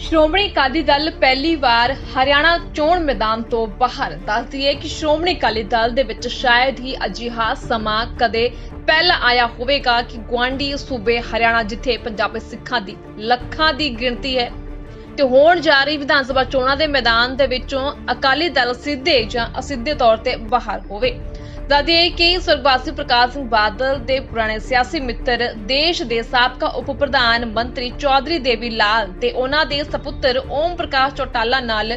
ਸ਼੍ਰੋਮਣੀ ਅਕਾਲੀ ਦਲ ਪਹਿਲੀ ਵਾਰ ਹਰਿਆਣਾ ਚੋਣ ਮੈਦਾਨ ਤੋਂ ਬਾਹਰ। ਦੱਸਦੀ ਹੈ ਕਿ ਸ਼੍ਰੋਮਣੀ ਅਕਾਲੀ ਦਲ ਦੇ ਵਿੱਚ ਸ਼ਾਇਦ ਹੀ ਅਜਿਹਾ ਸਮਾਂ ਕਦੇ ਪਹਿਲਾਂ ਆਇਆ ਹੋਵੇਗਾ ਕਿ ਗੁਆਂਢੀ ਸੂਬੇ ਹਰਿਆਣਾ, ਜਿੱਥੇ ਪੰਜਾਬੀ ਸਿੱਖਾਂ ਦੀ ਲੱਖਾਂ ਦੀ ਗਿਣਤੀ ਹੈ, ਤੇ ਹੋਣ ਜਾ ਰਹੀ ਵਿਧਾਨ ਸਭਾ ਚੋਣਾਂ ਦੇ ਮੈਦਾਨ ਦੇ ਵਿੱਚੋਂ ਅਕਾਲੀ ਦਲ ਸਿੱਧੇ ਜਾਂ ਅਸਿੱਧੇ ਤੌਰ ਤੇ ਬਾਹਰ ਹੋਵੇ। ਦੱਸਦੀ ਹੈ ਕਿ ਸਰਬਾਸੀ ਪ੍ਰਕਾਸ਼ ਸਿੰਘ ਬਾਦਲ ਦੇ ਪੁਰਾਣੇ ਸਿਆਸੀ ਮਿੱਤਰ, ਦੇਸ਼ ਦੇ ਸਾਬਕਾ ਉਪ ਪ੍ਰਧਾਨ ਮੰਤਰੀ ਚੌਧਰੀ ਦੇਵੀ ਲਾਲ ਤੇ ਉਹਨਾਂ ਦੇ ਸਪੁੱਤਰ ਓਮ ਪ੍ਰਕਾਸ਼ ਚੌਟਾਲਾ ਨਾਲ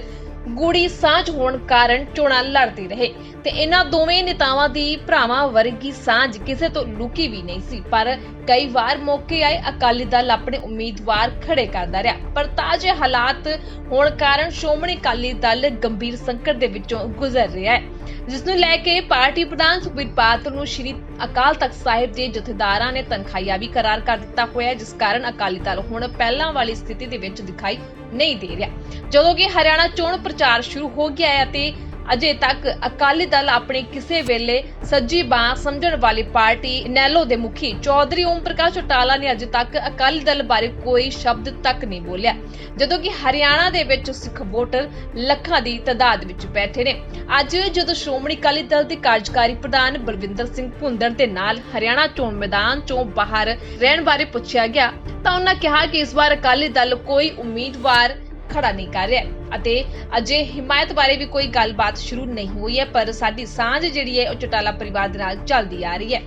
ਗੂੜੀ ਸਾਂਝ ਹੋਣ ਕਾਰਨ ਚੋਣਾਂ ਲੜਦੇ ਰਹੇ ਤੇ ਇਹਨਾਂ ਦੋਵੇਂ ਨੇਤਾਵਾਂ ਦੀ ਭਰਾਵਾਂ ਵਰਗੀ ਸਾਂਝ ਕਿਸੇ ਤੋਂ ਲੁਕੀ ਵੀ ਨਹੀਂ ਸੀ। ਪਰ ਕਈ ਵਾਰ ਮੌਕੇ ਆਏ ਅਕਾਲੀ ਦਲ ਆਪਣੇ ਉਮੀਦਵਾਰ ਖੜੇ ਕਰਦਾ ਰਿਹਾ। ਪਰ ਤਾਜ਼ੇ ਹਾਲਾਤ ਹੋਣ ਕਾਰਨ ਸ਼੍ਰੋਮਣੀ ਅਕਾਲੀ ਦਲ ਗੰਭੀਰ ਸੰਕਟ ਦੇ ਵਿੱਚੋਂ ਗੁਜ਼ਰ ਰਿਹਾ ਹੈ। ਜਿਸ ਨੂੰ ਲੈ ਕੇ ਪਾਰਟੀ ਪ੍ਰਧਾਨ ਸੁਖਬੀਰ ਬਾਦਲ ਨੂੰ ਸ਼੍ਰੀ ਅਕਾਲ ਤਖਤ ਸਾਹਿਬ ਦੇ ਜਥੇਦਾਰਾਂ ਨੇ ਤਨਖਾਹੀਆ ਵੀ ਕਰਾਰ ਕਰ ਦਿੱਤਾ ਹੋਇਆ ਹੈ, ਜਿਸ ਕਾਰਨ ਅਕਾਲੀ ਦਲ ਹੁਣ ਪਹਿਲਾਂ ਵਾਲੀ ਸਥਿਤੀ ਦੇ ਵਿੱਚ ਦਿਖਾਈ ਨਹੀਂ ਦੇ ਰਿਹਾ। ਜਦੋਂ ਕਿ ਹਰਿਆਣਾ ਚੋਣ ਪ੍ਰਚਾਰ ਸ਼ੁਰੂ ਹੋ ਗਿਆ ਹੈ ਅਤੇ ਅਜੇ ਤੱਕ ਅਕਾਲੀ ਦਲ ਆਪਣੀ ਕਿਸੇ ਵੇਲੇ ਸੱਜੀ ਬਾਹ ਸਮਝਣ ਵਾਲੀ ਪਾਰਟੀ ਨੈਲੋ ਦੇ ਮੁਖੀ ਚੌਧਰੀ ਓਮ ਪ੍ਰਕਾਸ਼ ਚੌਟਾਲਾ ਨੇ ਅਜੇ ਤੱਕ ਅਕਾਲੀ ਦਲ ਬਾਰੇ ਕੋਈ ਸ਼ਬਦ ਤੱਕ ਨਹੀਂ ਬੋਲਿਆ, ਜਦੋਂ ਕਿ ਹਰਿਆਣਾ ਦੇ ਵਿੱਚ ਸਿੱਖ ਵੋਟਰ ਲੱਖਾਂ ਦੀ ਤਾਦਾਦ ਵਿੱਚ ਬੈਠੇ ਨੇ। ਅੱਜ ਜਦੋਂ ਸ਼੍ਰੋਮਣੀ ਅਕਾਲੀ ਦਲ ਦੇ ਕਾਰਜਕਾਰੀ ਪ੍ਰਧਾਨ ਬਲਵਿੰਦਰ ਸਿੰਘ ਭੁੰਦਰ ਦੇ ਨਾਲ ਹਰਿਆਣਾ ਚੋਣ ਮੈਦਾਨ ਚੋਂ ਬਾਹਰ ਰਹਿਣ ਬਾਰੇ ਪੁੱਛਿਆ ਗਿਆ, ਤਾਂ ਉਹਨਾਂ ਕਿਹਾ ਕਿ ਇਸ ਵਾਰ ਅਕਾਲੀ ਦਲ ਕੋਈ ਉਮੀਦਵਾਰ ਖੜਾ ਨਹੀਂ ਕਰ ਰਿਹਾ। ਅਤੇ ਅਜੇ ਹਿਮਾਇਤ ਬਾਰੇ ਵੀ ਕੋਈ ਗੱਲਬਾਤ ਸ਼ੁਰੂ ਨਹੀਂ ਹੋਈ ਹੈ, ਪਰ ਸਾਡੀ ਸਾਂਝ ਜਿਹੜੀ ਹੈ, ਉਹ ਚਟਾਲਾ ਪਰਿਵਾਰ ਦੇ ਨਾਲ ਚੱਲਦੀ ਆ ਰਹੀ ਹੈ।